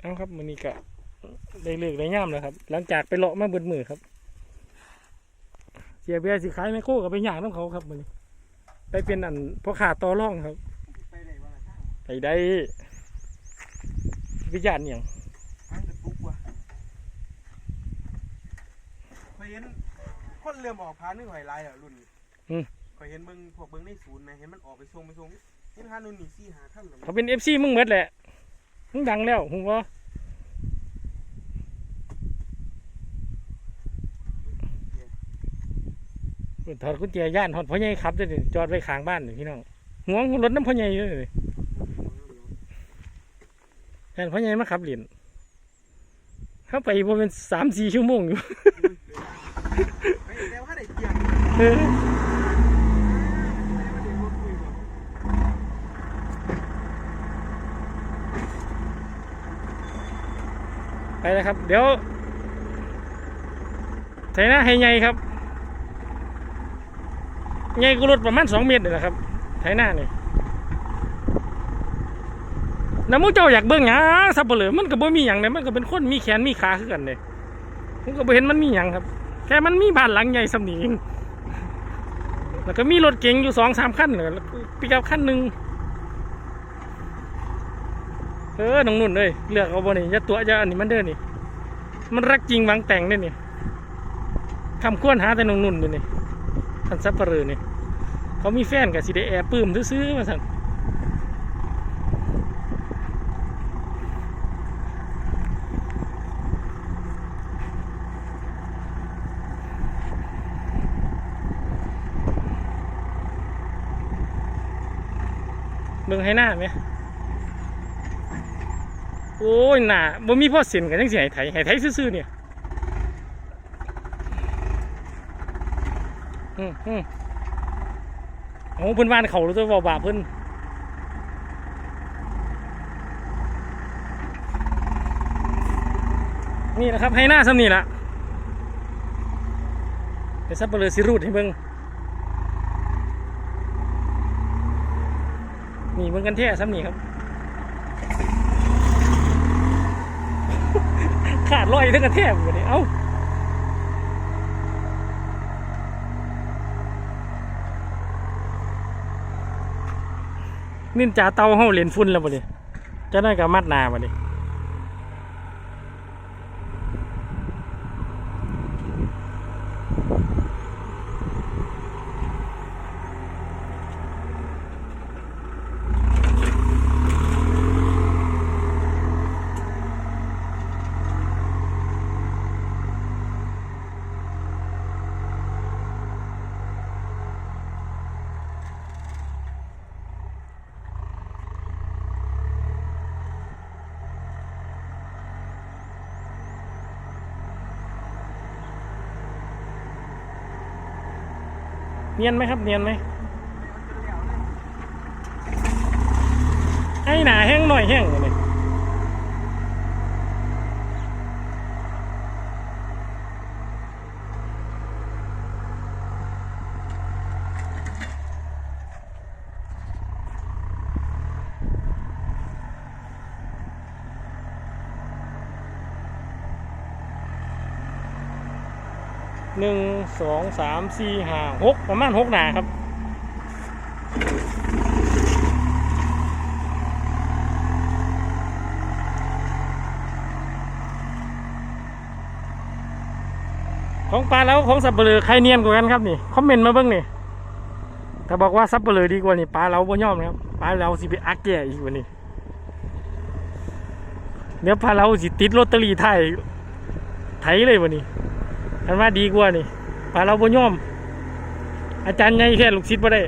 เอาครับมันนี้ก็ได้เลือกได้ย่ามแล้วครับ หลังจากไปเลาะมาเบิดมือครับเสียเบียร์สิขายไมโครกับไปย่างน้ำเขาครับมันนี้ไปเป็นอันพ่อขาต่อร่องครับ ไปได้ว่าละทางไปได้วิจารณ์อย่างทางกระตุกว่ะเคยเห็นคนเรือมออกพานึกหอยลายอะรุ่นนี้เคยเห็นเบิ่งพวกเบิ่งในศูนย์ไหมเห็นมันออกไปส่งไปส่งเห็นพานุ่นนี่สี่หาท่านหรอเขาเป็นเอฟซีมึงเมดแหละ มึงดังแล้วผมว่าถอดกุญแจย่านถอดพ่อใหญ่ขับด้วยนี่จอดไว้ข้างบ้านนี่พี่น้องห่วงรถน้ำพ่อใหญ่ด้วยนี่แทนพ่อใหญ่มาขับเหรียญเข้าไปประมาณสามสี่ชั่วโมงอยู่ ไปแต่ว่าได้เกียงเออไปเลยครับ เดี๋ยวไถหน้าให้ใหญ่ครับใหญ่ก็รถประมาณสองเมตรนี่แหละครับไถหน้านี่น้ำมูเจ้าอยากเบิ่งหยังสับเปลือมันก็บ่มีหยังเลยมันก็เป็นคนมีแขนมีขาคือกันเลยผมก็บ่เห็นมันมีหยังครับ แค่มันมีบ้านหลังใหญ่สำนีแล้วก็มีรถเก๋งอยู่สองสามคันแล้วก็ปิกอัพคันหนึ่ง เออน้องนุ่นเลยเลือกเอาบ่นี่ย่าตัวจะอันนี้มันเด้อนี่ มันรักจริงหวังแต่งเด้อนี่คำควรหาแต่น้องนุ่นอยู่นี่ท่านซับปะเรือนี่เขามีแฟนกับสิได้แอบปลื้มซื้อมาสั่นเบิ่งให้หน้าไหม โอ้ยหนาบ่มีพ่อเส้นกันจังสิให้ไถให้ไถซื่อๆเนี่ยอืมอืมโอ้เพิ่นวานเขารู้ตัวบ่บาเพิ่นนี่นะครับให้หน้าซ้ำนี่ละเดี๋ยวซับเปลือสิรูดให้เบิ่งนี่เบิ่งกันแท้ซ้ำนี่ครับ ขาด ลอยทั้งกระแทกอยู่นี่เอ้านินจาเตาเฮาเรียนฝุ่นแล้วบ่ดิจะได้กับมัดนาบ่ดิ เนียนไหมครับ เนียนไหมให้หนาแห้งหน่อยแห้งเลย หนึ่งสองสามสี่ห้าหกประมาณหกหนาครับของปลาแล้วของสับเปลือใครเนียนกว่ากันครับนี่คอมเมนต์มาเบ้างนี่ถ้าบอกว่าสับเปลือดีกว่านี่ปลาเราบ่ยอมครับปลาเราสิไปอักแก่อีกวันนี้เดี๋ยปลาเราสิติดลอตเตอรี่ไทยไทยเลยวันนี้ อันว่าดีกว่านี่ป่าเราบ่ยอม อาจารย์ไงแค่ลูกศิษย์บ่ได้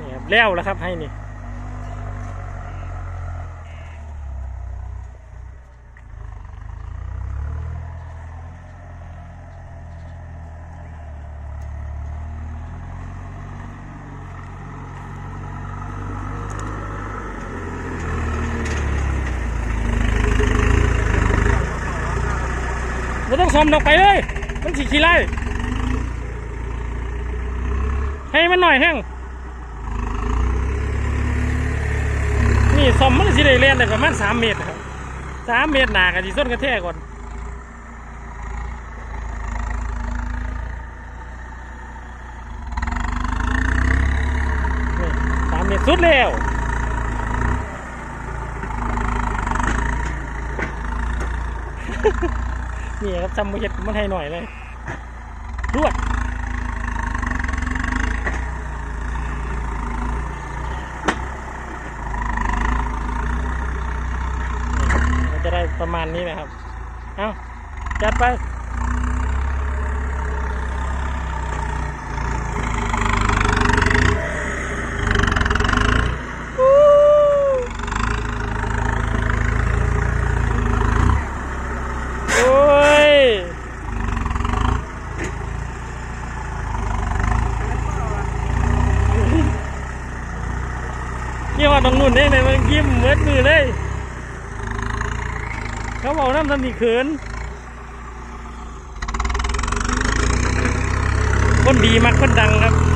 นี่คแล้วแล้วครับให้นี่ ซ่อมดอกไปเลย มันสีขี้ไล่ให้มันหน่อยแห้งนี่ซ่อมมันสิได้เล่นได้ประมาณสามเมตรครับสามเมตรหนากันที่ส้นกระแทกก่อนสามเมตรสุดแล้ว นี่ครับจำมือเห็ดมันให้หน่อยเลยรวดมันจะได้ประมาณนี้นะครับ เอาจัดไป โอ้ย เกี่ยวกับตรงนู้นได้เลยมันยิ้มเหมือนมือเลย เขาบอกน้ำทำนีเขิน คนดีมักคนดังครับ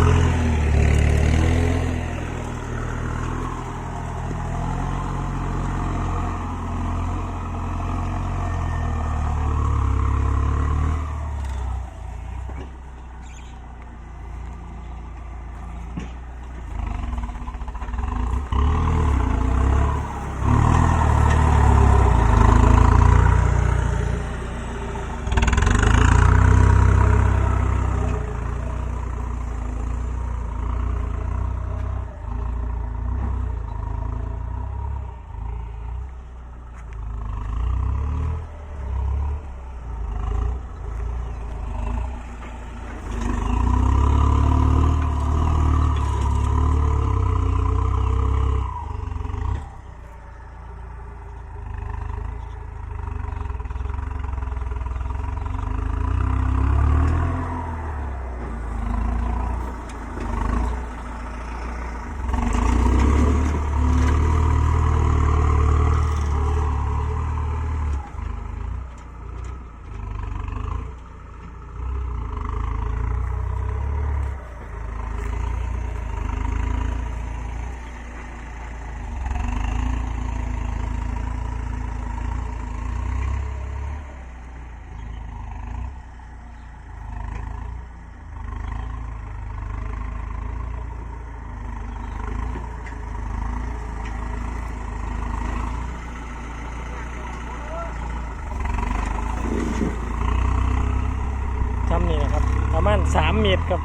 เมตรกับ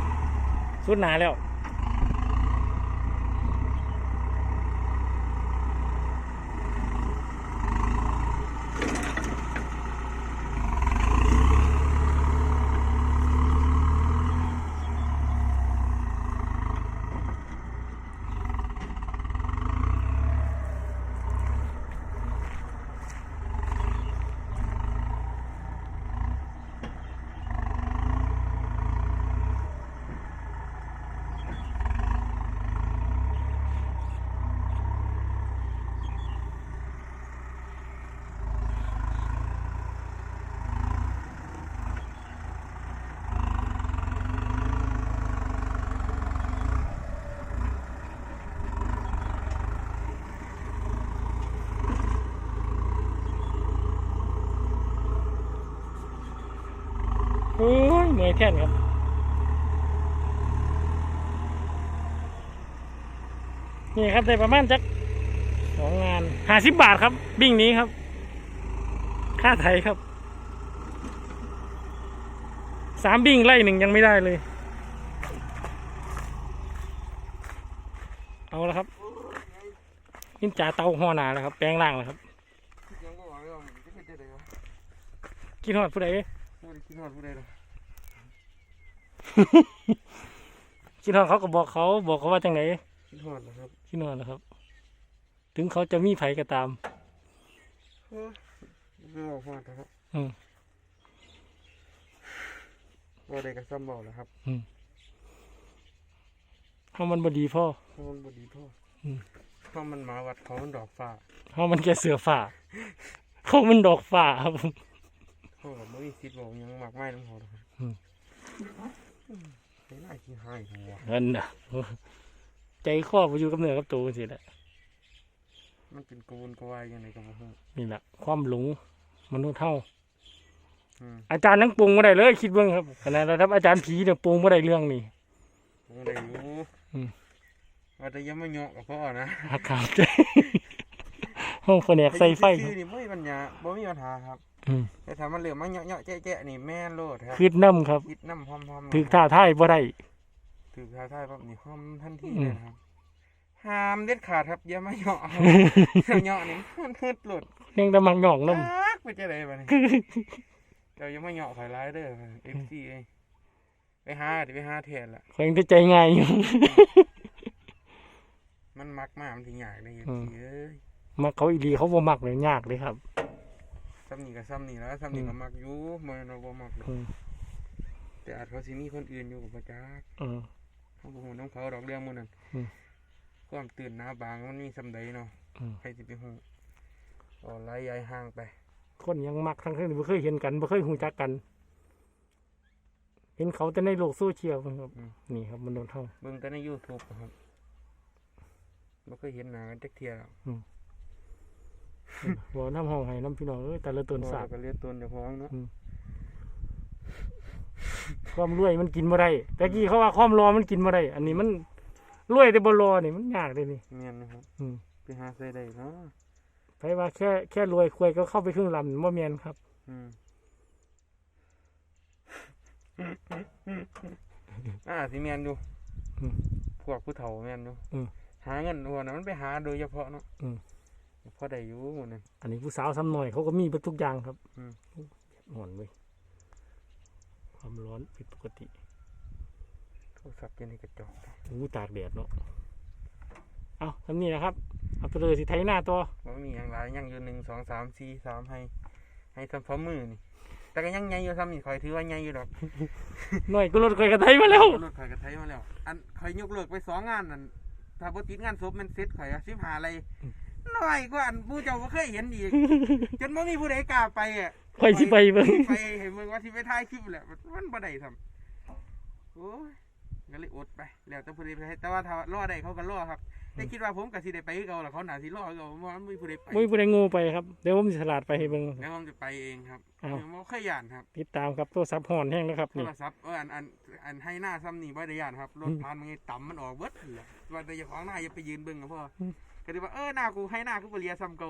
สุดหนาแล้ว แท่นครับนี่ครับได้ประมาณจักสองงานห้าสิบบาทครับ บิ่งนี้ครับ ค่าไทยครับสามบิ่งไล่หนึ่งยังไม่ได้เลย เอาละครับนินจาเตาห่อหนาแล้วครับ แปลงร่างแล้วครับยังก็บอกเลยว่ามันจะเป็นได้ไงวะกินหอดผู้ใดไม่ได้ คิดฮอดผู้ใดหรอกกินหอดเขาก็บอกเขาบอกเขาว่าจังไหนคิดฮอดนะครับที่นอนนะครับ ถึงเขาจะมีไผก็ตามโอ้ไม่บอกฮอดนะครับอืมว่าได้กับซ้ำบอกแล้วครับเฮามันบ่ดีพ่อเพราะมันบดีพ่ออมเพราะมันหมาวัดเขามันดอกฟ้าเฮามันแค่เสือฝ่าเขามันดอกฝ่าครับผม เขาแบบไม่มีสิทธิ์บอกหยังมากไม่น้ำเขาหรอกครับ อืมไม่น่าขี้หายหัวนั่นน่ะใจครอบอยู่กับเนื้อกับตัวสิแหละมันเป็นกระวนกระวายยังไงกับผมนี่แหละความหลงมนุษย์เฮาอืมอาจารย์นั่งปรุงบ่ได้เลย คิดเบิ่งครับขนาดระดับอาจารย์ผีเนี่ยปรุงบ่ได้เรื่องนี้ผมได้อยู่อืมว่าแต่อยังไม่เหยาะกับพ่อนะหักขามใจห้องแผนกใส่ไฟคคืรับอนี่ไม่มีปัญญาบ่มีปัญหาครับอืม แต่ถ้ามันเหลือมาเหยาะเหยาะแจ๊ะแจ๊ะนี่แม่นโลดครับคืดน้ำครับ คิดน้ำพร้อมๆถือท่าท่ายบ่ได้ ถือท่าท่ายปั๊บนี่ห้อมทันทีอืม เลยนะครับห้ามเด็ดขาดครับอย่ามาเหยาะครับเหยาะนี่มันพืดหลุดเน่งแตะมักหย่องน้อักไปจะได้บ้านี่เจ้าอย่ามาเหยาะข่อยร้ายเด้อเอฟซีเอ้ยไปหาดิไปหาแทนล่ะำข่อยยังได้ใจง่ายอยู่ มันมักมากมันถึงอยากได้เอฟอืมซีเอ้ย มักเขาอีหลีเขาบ่มักเลยยากเลยครับ ซ้ำนี่กับซ้ำนี่แล้วซ้ำนี่ก็มักอยู่มันเราบ่มักหรอกอืมแต่อาจเขาสิมีคนอื่นอยู่กับประจักษ์อืมเขาบ่ฮู้น้ำเขาดอกเรื่องหมื้นั้นอืมความตื่นหน้าบางมันมีสำใดเนาะอืมใครสิไปฮู้ออนไลน์ย้ายห่างไป คนยังมักทั้งที่บ่เคยเห็นกันบ่เคยหูจักกัน เห็นเขาแต่ในโลกโซเชียลครับ นี่ครับมนุษย์เฮาเบิ่งแต่ใน YouTube อะครับบ่เคยเห็นหน้ากันจักเที่ยแล้ว บ่น้ำห้องให้น้ำพี่น้องเอ้ยแต่ละตนสาพดอก็เรียกตนเจ้าของเนาะความรวยมันกินบ่ได้แต่กี้เขาว่าความรอมันกินบ่ได้อันนี้มันรวยแต่บ่รอนี่มันยากเลยนี่แม่นนะครับอืมไปหาใส่ได้เนาะไผว่าแค่แค่รวยควยก็เข้าไปครึ่งลำบ่แม่นครับอืมอ่าสิแม่นอยู่อืมพวกผู้เฒ่าแม่นอยู่อืมหาเงินพวกนั้นมันไปหาโดยเฉพาะเนาะอืม พอได้อยู่หมื้นั้นอันนี้ผู้สาวซ้ำหน่อยเขาก็มีเบิดทุกอย่างครับอืม หอนเว้ยความร้อนผิดปกติโทรศัพท์อยู่ในกระจกอู้ตากแดดเนาะเอาทำนี่นะครับเอาไปเลยสิไทยหน้าตัวมันมีอย่างไรยังอยู่หนึ่งสองสามสี่สามให้ ให้ทำฝ่ามือนี่ แต่ก็ยังไงอยู่ซ้ำนี่คอยถือว่าไงอยู่ดอกหน่อยก็รถคอยกระไทยมาแล้วรถคอยกระไทยมาแล้ว อันคอยยกเลิกไปสองงานนั่นถ้าบ่ติดงานศพมันเซ็ตคอยอะสิบหาอะไร น้อยกว่าอันผู้เจ้าบ่เคยเห็นอีก จนบ่มีผู้ใดกล้าไปอะคอยสิไปเบิ่งไปเห็นมึงว่าสิไปถ่ายคลิปแหละมันบ่ได้ทำโอ้ยก็เลยอดไปแล้วแต่ผู้ใดไปให้แต่ว่าถ้ารอได้เขาก็รอครับแต่คิดว่าผมก็สิได้ไปคือเก่าล่ะเขาน่าสิรอคือเก่าเพราะว่ามันมีผู้ใดไปมุ้ยผู้ใดงูไปครับ เดี๋ยวผมสิฉลาดไปให้เบิ่ง แล้วผมจะไปเองครับอ้าว ผมบ่เคยย่านครับติดตามครับโทรศัพท์ห่อนแห้งแล้วครับโทนี่ รศัพท์เอออันอันอันให้หน้าซ้ำนี่บ่ได้ย่านครับรถผ่านมันไงต่ำมันออกเบิดเลยว่าแต่เจ้าของหน้าอย่าไปยืนเบิ่งกับพ่ออม ก็เลยว่าเออหน้ากูให้หน้ากูไปเลียซัมโก